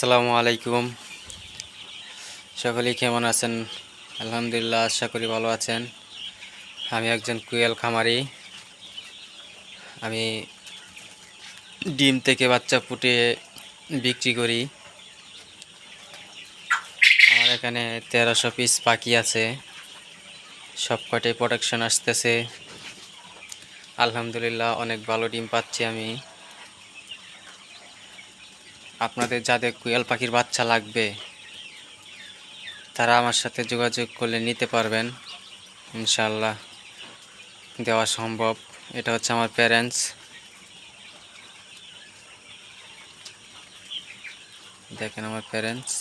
আসসালামু আলাইকুম। সকলেই কেমন আছেন? আলহামদুলিল্লাহ, আশা করি ভালো আছেন। আমি একজন কুয়েল খামারি। আমি ডিম থেকে বাচ্চা ফুটিয়ে বিক্রি করি। আমার এখানে তেরোশো পিস পাখি আছে। সব কটাই প্রোডাকশন আসতেছে। আলহামদুলিল্লাহ, অনেক ভালো ডিম পাচ্ছি আমি। আপনাদের যাদের কুয়েল পাখির বাচ্চা লাগবে, তারা আমার সাথে যোগাযোগ করলে নিতে পারবেন। ইনশাল্লাহ দেওয়া সম্ভব। এটা হচ্ছে আমার প্যারেন্টস দেখেন আমার প্যারেন্টস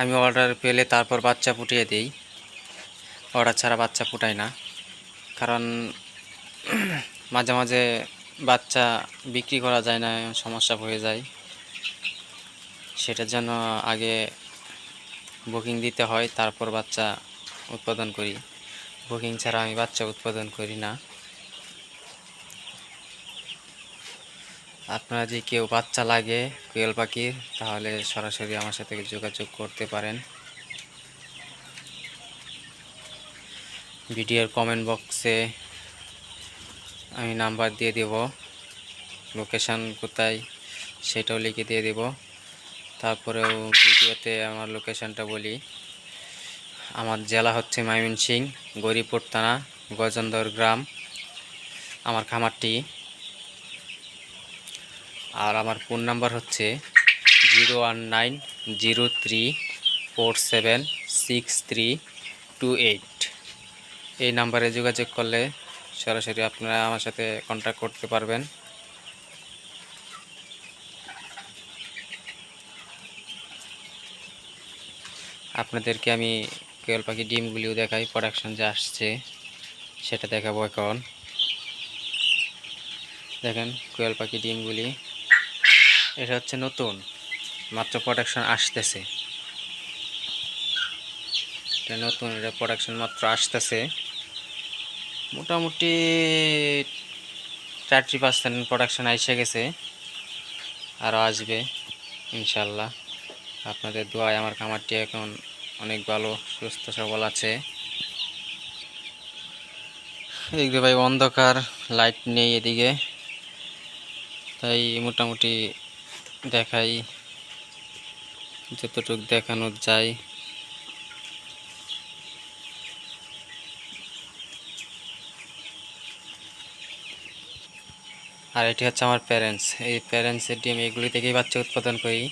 আমি অর্ডার পেলে তারপর বাচ্চা ফুটিয়ে দিই। অর্ডার ছাড়া বাচ্চা ফুটাই না। কারণ মাঝে মাঝে বাচ্চা বিক্রি করা যায় না, সমস্যা হয়ে যায়। সেটার জন্য আগে বুকিং দিতে হয়, তারপর বাচ্চা উৎপাদন করি। বুকিং ছাড়া আমি বাচ্চা উৎপাদন করি না। আপনারা যদি কেউ বাচ্চা লাগে, কোয়েল পাখির, তাহলে সরাসরি আমার সাথে যোগাযোগ করতে পারেন। ভিডিওর কমেন্ট বক্সে আমি নাম্বার দিয়ে দেব। লোকেশান কোথায় সেটাও লিখে দিয়ে দেব। তারপরেও ভিডিওতে আমার লোকেশানটা বলি। আমার জেলা হচ্ছে ময়মনসিং গরিপুর থানা, গজন্দর গ্রাম। আমার খামারটি। আর আমার ফোন নাম্বার হচ্ছে zero one nine zero three four seven six three two eight এই নাম্বারে যোগাযোগ করলে সরাসরি আপনারা আমার সাথে কন্ট্যাক্ট করতে পারবেন। আপনাদেরকে আমি কেবল পাখি ডিমগুলিও দেখাই প্রোডাকশন যে আসছে, সেটা দেখাবো এখন। দেখেন কোয়েল পাখি ডিমগুলি। এটা হচ্ছে নতুন, মাত্র প্রোডাকশন আসতেছে। এটা নতুন, এটা প্রোডাকশন মাত্র আসতেছে। মোটামুটি থার্টি পার্সেন্ট প্রোডাকশন এসে গেছে। আরও আসবে, ইনশাল্লাহ। আপনাদের দোয়ায় আমার খামারটি এখন অনেক ভালো, সুস্থ, সবল আছে। এদিকে ভাই, অন্ধকার লাইট নেই এদিকে। তাই মোটামুটি দেখাই, যতটুকু দেখানো যায়। আর এটি হচ্ছে আমার প্যারেন্টস এই প্যারেন্টসের ডিম এগুলি থেকেই বাচ্চা উৎপাদন করি।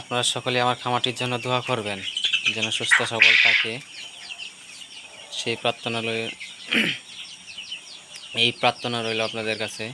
আপনারা সকলে আমার খামাটির জন্য দোয়া করবেন, যেন সুস্থ সবল থাকে। সেই প্রার্থনা রইল এই প্রার্থনা রইল আপনাদের কাছে।